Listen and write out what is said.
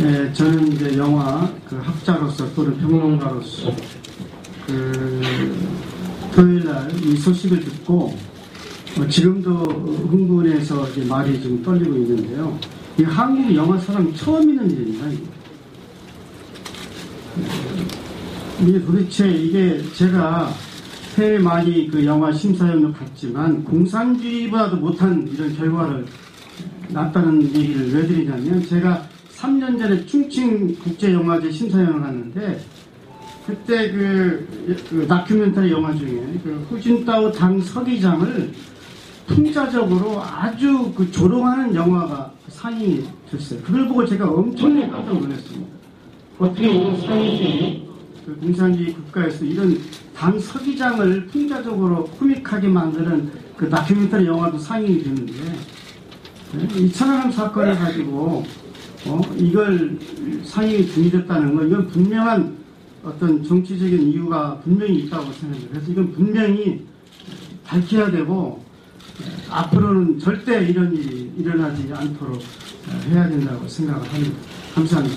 예, 저는 이제 영화 그 학자로서 또는 평론가로서 그 토요일 날 이 소식을 듣고 어, 지금도 흥분해서 이제 말이 좀 떨리고 있는데요. 이 한국 영화 사람 처음 있는 일입니다. 예, 이게 도대체 이게 제가 해외 많이 그 영화 심사위원도 갔지만 공산주의보다도 못한 이런 결과를 났다는 얘기를 왜 드리냐면 제가 3년 전에 충칭 국제영화제 심사위원을 갔는데 그때 그, 그 다큐멘터리 영화 중에 그 후진타오 당 서기장을 풍자적으로 아주 그 조롱하는 영화가 상이 됐어요. 그걸 보고 제가 엄청나게 깜짝 놀랐습니다. 어떻게 이런 상이 그 공산주의 국가에서 이런 당 서기장을 풍자적으로 코믹하게 만드는 그 다큐멘터리 영화도 상영이 되는데 이천안함 사건을 가지고 어, 이걸 상임이 중지됐다는 건 이건 분명한 어떤 정치적인 이유가 분명히 있다고 생각해요. 그래서 이건 분명히 밝혀야 되고 앞으로는 절대 이런 일이 일어나지 않도록 해야 된다고 생각을 합니다. 감사합니다.